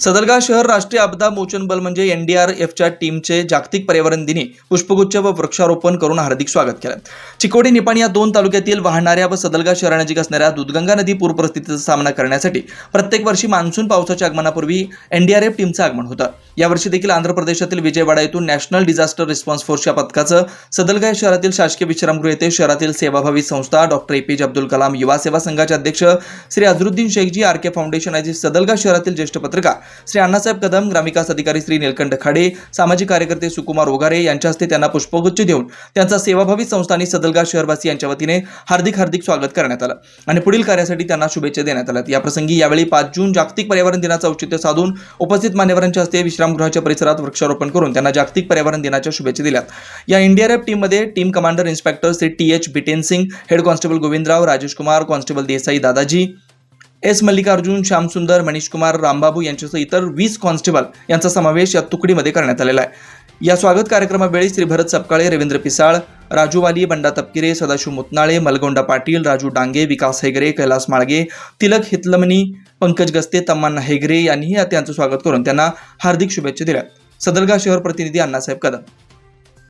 सदरगा शहर राष्ट्रीय आपदा मोचन बल म्हणजे एफच्या टीमचे जागतिक पर्यावरण दिनी पुष्पगुच्छ व वृक्षारोपण करून हार्दिक स्वागत केलं. चिकोडी निपाणी या दोन तालुक्यातील वाहणाऱ्या व सदलगा शहरानजीक असणाऱ्या दुधगंगा नदी पूर परिस्थितीचा सामना करण्यासाठी प्रत्येक वर्षी मान्सून पावसाच्या आगमनापूर्वी एनडीआरएफ टीमचं आगमन होतं. यावर्षी देखील आंध्र प्रदेशातील विजयवाडा येथून नॅशनल डिझास्टर रिस्पॉन्स फोर्सच्या पथकाचं सदलगा शहरातील शासकीय विश्रामगृह येथे शहरातील सेवाभावी संस्था डॉक्टर ए. पी. जे अब्दुल कलाम युवा सेवा संघाचे अध्यक्ष Shri Azharuddin Shaikhji R. K. Foundation आणि सदलगा शहरातील ज्येष्ठ पत्रकार श्री अण्णासाहेब कदम ग्रामविकास अधिकारी श्री निलकंठ खाडे सामाजिक कार्यकर्ते सुकुमार ओगारे यांच्या हस्ते त्यांना पुष्पगुच्छ देऊन त्यांचा सेवाभावी संस्थानी सदलगा शहरवासी यांच्या वतीने हार्दिक हार्दिक स्वागत करण्यात आलं आणि पुढील कार्यासाठी त्यांना शुभेच्छा देण्यात आल्या याप्रसंगी यावेळी पाच जून जागतिक पर्यावरण दिनाचं औचित्य साधून उपस्थित मान्यवरांच्या हस्ते विश्रामगृहाच्या परिसरात वृक्षारोपण करून त्यांना जागतिक पर्यावरण दिनाच्या शुभेच्छा दिल्यात. या एनडीआरएफ टीममध्ये team commander inspector Shri T H Biten Singh head constable Govindrao Rajesh Kumar constable Desai Dadaji S Mallikarjun Shyamsundar Manish Kumar Rambabu यांच्यासह इतर वीस कॉन्स्टेबल यांचा समावेश या तुकडीमध्ये करण्यात आलेला आहे. या स्वागत कार्यक्रमावेळी श्री भरत सपकाळे रवींद्र पिसाळ राजू वाली बंडा तपकिरे सदाशिव मुतनाळे मलगोंडा पाटील राजू डांगे विकास हेगरे कैलास माळगे तिलक हितलमनी पंकज गस्ते तम्मान्ना हेगरे यांनीही त्यांचं स्वागत करून त्यांना हार्दिक शुभेच्छा दिल्या. सदरगा शहर प्रतिनिधी अण्णासाहेब कदम.